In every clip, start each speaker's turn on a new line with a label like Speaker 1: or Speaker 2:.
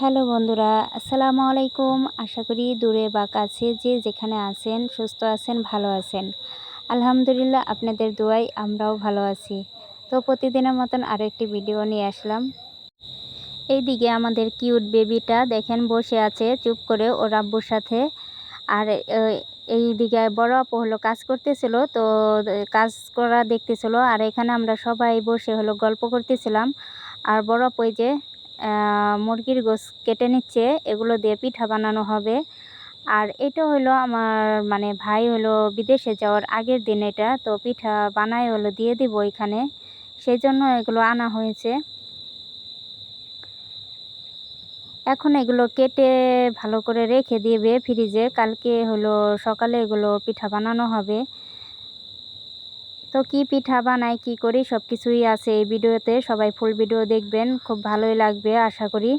Speaker 1: Hello বন্ধুরা, আসসালামু আলাইকুম। আশা করি দূরে বা কাছে যে যেখানে আছেন, সুস্থ আছেন, ভালো আছেন। আলহামদুলিল্লাহ আপনাদের দোয়াই আমরাও ভালো আছি। তো প্রতিদিনের মতন আরও একটি ভিডিও নিয়ে আসলাম। এইদিকে আমাদের কিউট বেবিটা দেখেন বসে আছে, চুপ করে ওর আব্বুর সাথে। আর এই দিকে বড় আপু হলো কাজ করতেছিল, তো কাজ করা দেখতেছিল। আর এখানে আমরা সবাই বসে হলো গল্প করতেছিলাম। আর বড় আপু যে মুরগির গোস কেটে নিচ্ছে, এগুলো দিয়ে পিঠা বানানো হবে। আর এটা হলো আমার মানে ভাই হলো বিদেশে যাওয়ার আগের দিন এটা, তো পিঠা বানায় হলো দিয়ে দিব এখানে। সেই জন্য এগুলো আনা হয়েছে। এখন এগুলো কেটে ভালো করে রেখে দিবে ফ্রিজে। কালকে হলো সকালে এগুলো পিঠা বানানো হবে। তো কি পিঠা বানাই, কি করি সব কিছুই আছে এই ভিডিওতে। সবাই ফুল ভিডিও দেখবেন, খুব ভালোই লাগবে, আশা করি।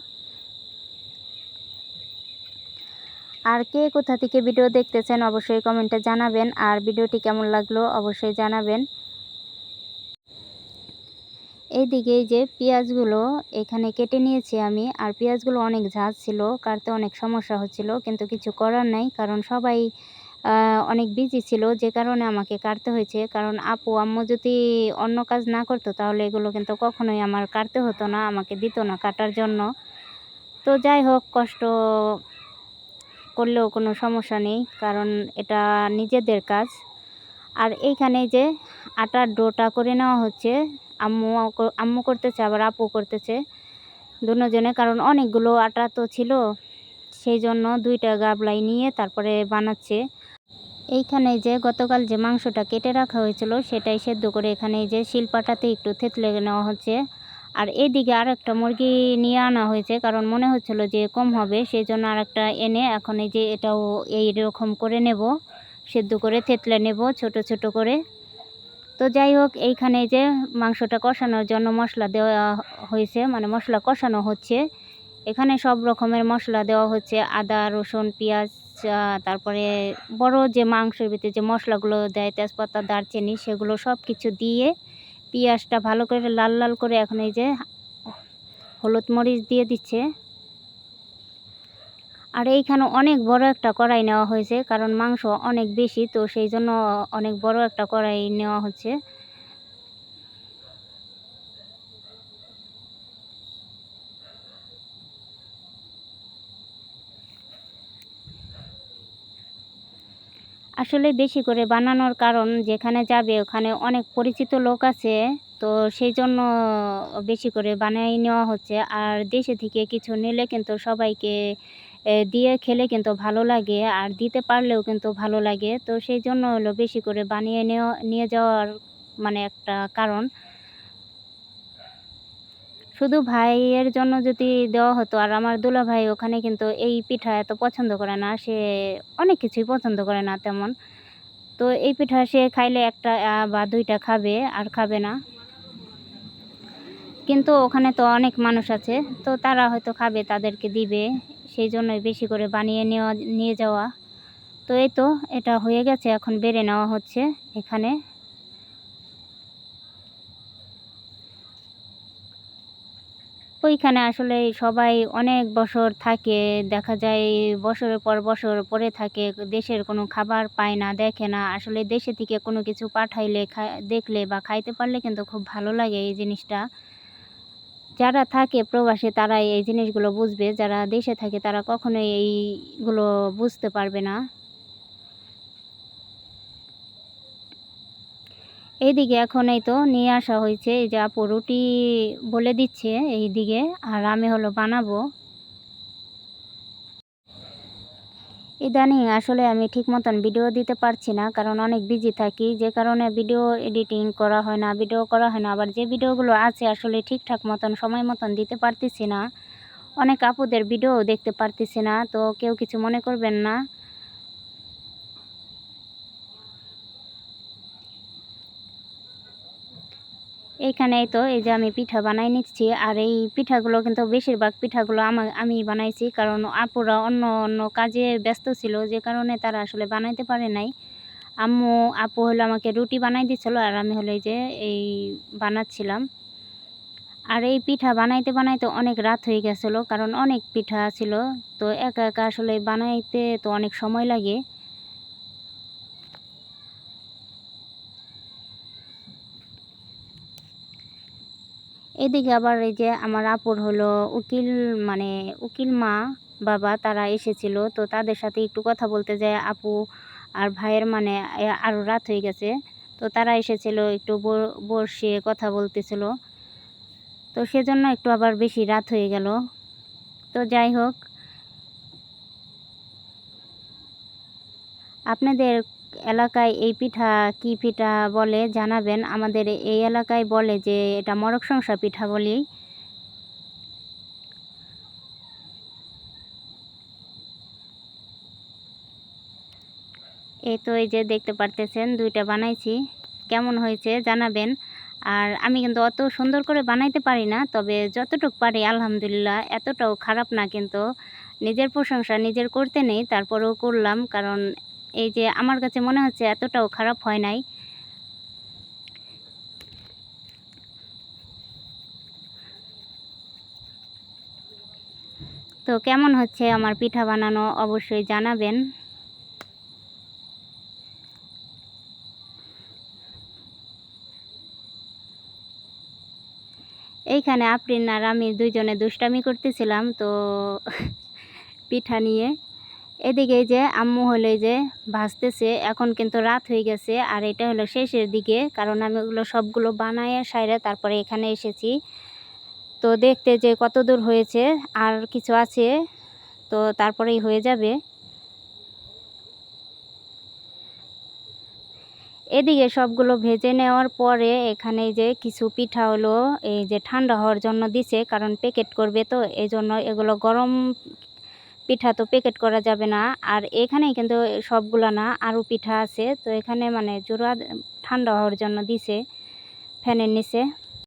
Speaker 1: আর কে কোথা থেকে ভিডিও দেখতেছেন, অবশ্যই কমেন্টে জানাবেন। আর ভিডিওটি কেমন লাগল, অবশ্যই জানাবেন। এইদিকে যে পেঁয়াজগুলো, এখানে কেটে নিয়েছি আমি। আর পেঁয়াজগুলো অনেক ঝাঁজ ছিল, কাটতে অনেক সমস্যা হচ্ছিল, কিন্তু কিছু করার নাই, কারণ সবাই অনেক বিজি ছিল, যে কারণে আমাকে কাটতে হয়েছে। কারণ আপু, আম্মু যদি অন্য কাজ না করতো, তাহলে এগুলো কিন্তু কখনোই আমার কাটতে হতো না, আমাকে দিত না কাটার জন্য। তো যাই হোক, কষ্ট করলেও কোনো সমস্যা নেই, কারণ এটা নিজেদের কাজ। আর এইখানে যে আটার ডোটা করে নেওয়া হচ্ছে, আম্মু আম্মু করতেছে, আবার আপু করতেছে দুজনে, কারণ অনেকগুলো আটা তো ছিল। সেই জন্য দুইটা গাবলাই নিয়ে তারপরে বানাচ্ছে। এইখানে যে গতকাল যে মাংসটা কেটে রাখা হয়েছিল সেটাই সেদ্ধ করে এখানে যে শিলপাটাতে একটু থেতলে নেওয়া হচ্ছে। আর এদিকে আর একটা মুরগি নিয়ে আনা হয়েছে, কারণ মনে হচ্ছিল যে কম হবে সেই জন্য আর একটা এনে এখন এই যে এটাও এই রকম করে নেব, সেদ্ধ করে থেতলে নেব ছোট ছোট করে। তো যাই হোক, এইখানে যে মাংসটা কষানোর জন্য মশলা দেওয়া হয়েছে মানে মশলা কষানো হচ্ছে। এখানে সব রকমের মশলা দেওয়া হচ্ছে, আদা, রসুন, পেঁয়াজ তারপরে বড় যে মাংসের ভিতরে যে মশলাগুলো দেয়, তেজপাতা, দারচিনি, সেগুলো সব কিছু দিয়ে পেঁয়াজটা ভালো করে লাল লাল করে এখন এই যে হলুদ মরিচ দিয়ে দিচ্ছে। আর এইখানে অনেক বড় একটা কড়াই নেওয়া হয়েছে, কারণ মাংস অনেক বেশি, তো সেই জন্য অনেক বড় একটা কড়াই নেওয়া হচ্ছে। আসলে বেশি করে বানানোর কারণ যেখানে যাবে ওখানে অনেক পরিচিত লোক আছে, তো সেই জন্য বেশি করে বানিয়ে নেওয়া হচ্ছে। আর দেশে থেকে কিছু নিলে কিন্তু সবাইকে দিয়ে খেলে কিন্তু ভালো লাগে, আর দিতে পারলেও কিন্তু ভালো লাগে। তো সেই জন্য হলো বেশি করে বানিয়ে নিয়ে যাওয়ার মানে একটা কারণ। শুধু ভাইয়ের জন্য যদি দেওয়া হতো, আর আমার দুলা ভাই ওখানে কিন্তু এই পিঠা এত পছন্দ করে না, সে অনেক কিছুই পছন্দ করে না তেমন। তো এই পিঠা সে খাইলে একটা বা দুইটা খাবে, আর খাবে না। কিন্তু ওখানে তো অনেক মানুষ আছে, তো তারা হয়তো খাবে, তাদেরকে দিবে, সেই জন্যই বেশি করে বানিয়ে নেওয়া, নিয়ে যাওয়া। তো এই তো, এটা হয়ে গেছে, এখন বেড়ে নেওয়া হচ্ছে এখানে। ওইখানে আসলে সবাই অনেক বছর থাকে, দেখা যায় বছরের পর বছর পরে থাকে, দেশের কোনো খাবার পায় না, দেখে না। আসলে দেশে থেকে কোনো কিছু পাঠাইলে দেখলে বা খাইতে পারলে কিন্তু খুব ভালো লাগে এই জিনিসটা। যারা থাকে প্রবাসে তারা এই জিনিসগুলো বুঝবে, যারা দেশে থাকে তারা কখনোই এইগুলো বুঝতে পারবে না। এইদিকে এখন এই তো নিয়ে আসা হয়েছে, এই যে আপু রুটি বলে দিচ্ছে এই দিকে আর আমি হলো বানাবো। ইদানিং আসলে আমি ঠিক মতন ভিডিও দিতে পারছি না, কারণ অনেক বিজি থাকি, যে কারণে ভিডিও এডিটিং করা হয় না, ভিডিও করা হয় না, আবার যে ভিডিওগুলো আছে আসলে ঠিকঠাক মতন, সময় মতন দিতে পারতেছি না। অনেক আপুদের ভিডিও দেখতে পারতেছি না, তো কেউ কিছু মনে করবেন না। এইখানেই তো এই যে আমি পিঠা বানাই নিচ্ছি, আর এই পিঠাগুলো কিন্তু বেশিরভাগ পিঠাগুলো আমার আমি বানাইছি। কারণ আপুরা অন্য অন্য কাজে ব্যস্ত ছিল, যে কারণে তারা আসলে বানাইতে পারে নাই। আম্মু, আপু হলো আমাকে রুটি বানাই দিচ্ছিল, আর আমি হলো এই যে এই বানাচ্ছিলাম। আর এই পিঠা বানাইতে বানাইতে অনেক রাত হয়ে গেছিল, কারণ অনেক পিঠা ছিল। তো একা একা আসলে বানাইতে তো অনেক সময় লাগে। এদিকে আবার এই যে আমার আপুর হলো উকিল মানে উকিল মা, বাবা তারা এসেছিল। তো তাদের সাথে একটু কথা বলতে যায় আপু আর ভাইয়ের মানে আরও রাত হয়ে গেছে। তো তারা এসেছিল একটু বসে কথা বলতেছিল। তো সেজন্য একটু আবার বেশি রাত হয়ে গেল। তো যাই হোক। আপনাদের এলাকায় এই পিঠা কি পিঠা বলে জানাবেন? আমাদের এই এলাকায় বলে যে এটা মরক সংসা পিঠা বলি এই তো এই যে দেখতে পারতেছেন, দুইটা বানাইছি। কেমন হয়েছে জানাবেন। আর আমি কিন্তু অত সুন্দর করে বানাইতে পারি না, তবে যতটুকু পারি আলহামদুলিল্লাহ, এতটাও খারাপ না কিন্তু। নিজের প্রশংসা নিজের করতে নেই, তারপরেও করলাম, কারণ এই যে আমার কাছে মনে হচ্ছে এতটাও খারাপ হয় নাই। তো কেমন হচ্ছে আমার পিঠা বানানো অবশ্যই জানাবেন। এইখানে আফরিন আর আমি দুইজনে দুষ্টামি করতেছিলাম, তো পিঠা নিয়ে এদিকে যে আম্মু হলো যে ভাজতেছে এখন কিন্তু রাত হয়ে গেছে, আর এটা হলো শেষের দিকে, কারণ আমি ওগুলো সবগুলো বানায় সাইরে তারপরে এখানে এসেছি। তো দেখতে যে কত দূর হয়েছে, আর কিছু আছে, তো তারপরেই হয়ে যাবে। এদিকে সবগুলো ভেজে নেওয়ার পরে এখানে যে কিছু পিঠা হলো, এই যে ঠান্ডা হওয়ার জন্য দিছে, কারণ প্যাকেট করবে তো এই জন্য এগুলো গরম পিঠা তো প্যাকেট করা যাবে না। আর এখানে কিন্তু সবগুলো না আরও পিঠা আছে। তো এখানে মানে জোড়া ঠান্ডা হওয়ার জন্য দিছে, ফ্যানের নিচে।